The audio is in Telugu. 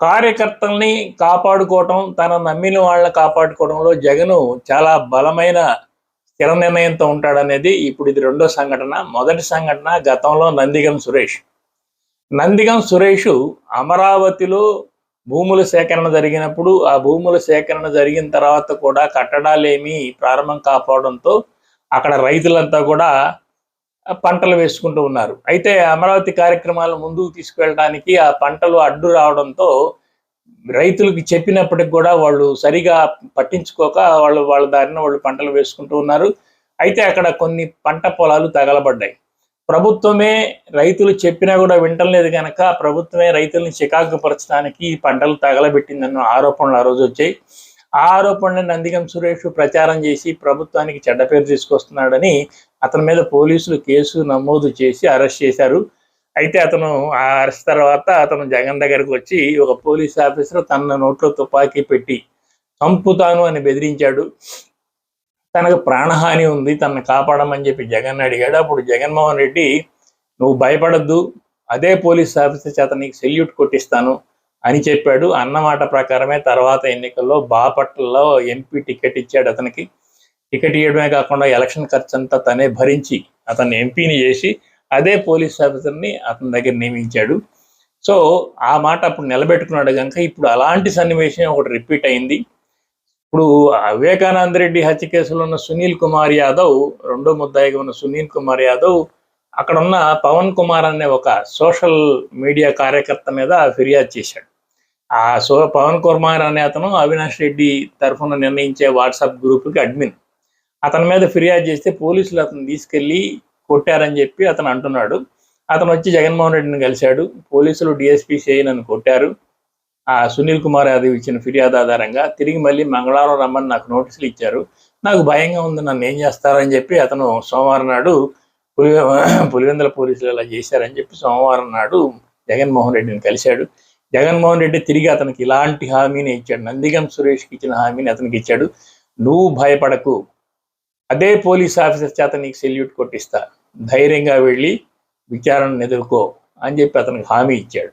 కార్యకర్తల్ని కాపాడుకోవటం తన నమ్మిన వాళ్ళని కాపాడుకోవడంలో జగను చాలా బలమైన స్థిర నిర్ణయంతో ఉంటాడనేది ఇప్పుడు ఇది రెండో సంఘటన. మొదటి సంఘటన గతంలో నందిగం సురేష్. నందిగం సురేష్ అమరావతిలో భూముల సేకరణ జరిగినప్పుడు ఆ భూముల సేకరణ జరిగిన తర్వాత కూడా కట్టడాలేమీ ప్రారంభం కాపాడంతో అక్కడ రైతులంతా కూడా పంటలు వేసుకుంటూ ఉన్నారు. అయితే అమరావతి కార్యక్రమాలు ముందుకు తీసుకెళ్ళడానికి ఆ పంటలు అడ్డు రావడంతో రైతులకు చెప్పినప్పటికి కూడా వాళ్ళు సరిగా పట్టించుకోక వాళ్ళు వాళ్ళ దారిన వాళ్ళు పంటలు వేసుకుంటూ ఉన్నారు. అయితే అక్కడ కొన్ని పంట పొలాలు తగలబడ్డాయి. ప్రభుత్వమే రైతులు చెప్పినా కూడా వింటలేదు కనుక ప్రభుత్వమే రైతుల్ని చికాకుపరచడానికి ఈ పంటలు తగలబెట్టిందన్న ఆరోపణలు ఆ రోజు వచ్చాయి. ఆ ఆరోపణలను నందిగం సురేష్ ప్రచారం చేసి ప్రభుత్వానికి చెడ్డ పేరు తీసుకొస్తున్నాడని అతని మీద పోలీసులు కేసు నమోదు చేసి అరెస్ట్ చేశారు. అయితే అతను ఆ అరెస్ట్ తర్వాత అతను జగన్ దగ్గరకు వచ్చి ఒక పోలీస్ ఆఫీసర్ తన నోట్లో తుపాకీ పెట్టి చంపుతాను అని బెదిరించాడు. తనకు ప్రాణహాని ఉంది తనను కాపాడమని చెప్పి జగన్ అడిగాడు. అప్పుడు జగన్మోహన్ రెడ్డి నువ్వు భయపడద్దు అదే పోలీస్ ఆఫీసర్ చేత నీకు సెల్యూట్ కొట్టిస్తాను అని చెప్పాడు. అన్నమాట ప్రకారమే తర్వాత ఎన్నికల్లో బాపట్లలో ఎంపీ టికెట్ ఇచ్చాడు అతనికి. టికెట్ ఇవ్వడమే కాకుండా ఎలక్షన్ ఖర్చు అంతా తనే భరించి అతన్ని ఎంపీని చేసి అదే పోలీస్ ఆఫీసర్ని అతని దగ్గర నియమించాడు. సో ఆ మాట అప్పుడు నిలబెట్టుకున్నాడు కనుక ఇప్పుడు అలాంటి సన్నివేశం ఒకటి రిపీట్ అయింది. ఇప్పుడు వివేకానంద రెడ్డి హత్య కేసులో ఉన్న సునీల్ కుమార్ యాదవ్ రెండో ముద్దాయిగా ఉన్న సునీల్ కుమార్ యాదవ్ అక్కడ ఉన్న పవన్ కుమార్ అనే ఒక సోషల్ మీడియా కార్యకర్త మీద ఫిర్యాదు చేశాడు. ఆ సో పవన్ కుమార్ అనే అతను అవినాష్ రెడ్డి తరఫున నిర్ణయించే వాట్సాప్ గ్రూప్కి అడ్మిన్. అతని మీద ఫిర్యాదు చేస్తే పోలీసులు అతను తీసుకెళ్ళి కొట్టారని చెప్పి అతను అంటున్నాడు. అతను వచ్చి జగన్మోహన్ రెడ్డిని కలిశాడు. పోలీసులు డిఎస్పీ సిఐ నన్ను కొట్టారు. ఆ సునీల్ కుమార్ యాదవ్ ఇచ్చిన ఫిర్యాదు ఆధారంగా తిరిగి మళ్ళీ మంగళవారం రమ్మని నాకు నోటీసులు ఇచ్చారు. నాకు భయంగా ఉంది నన్ను ఏం చేస్తారని చెప్పి అతను సోమవారం నాడు పులి పులివెందుల పోలీసులు ఇలా చేశారని చెప్పి సోమవారం నాడు జగన్మోహన్ రెడ్డిని కలిశాడు. జగన్మోహన్ రెడ్డి తిరిగి అతనికి ఇలాంటి హామీని ఇచ్చాడు. నందిగం సురేష్కి ఇచ్చిన హామీని అతనికి ఇచ్చాడు. నువ్వు భయపడకు అదే పోలీస్ ఆఫీసర్ చేత నీకు సెల్యూట్ కొట్టిస్తా. ధైర్యంగా వెళ్ళి విచారణను ఎదుర్కో అని చెప్పి అతనికి హామీ ఇచ్చాడు.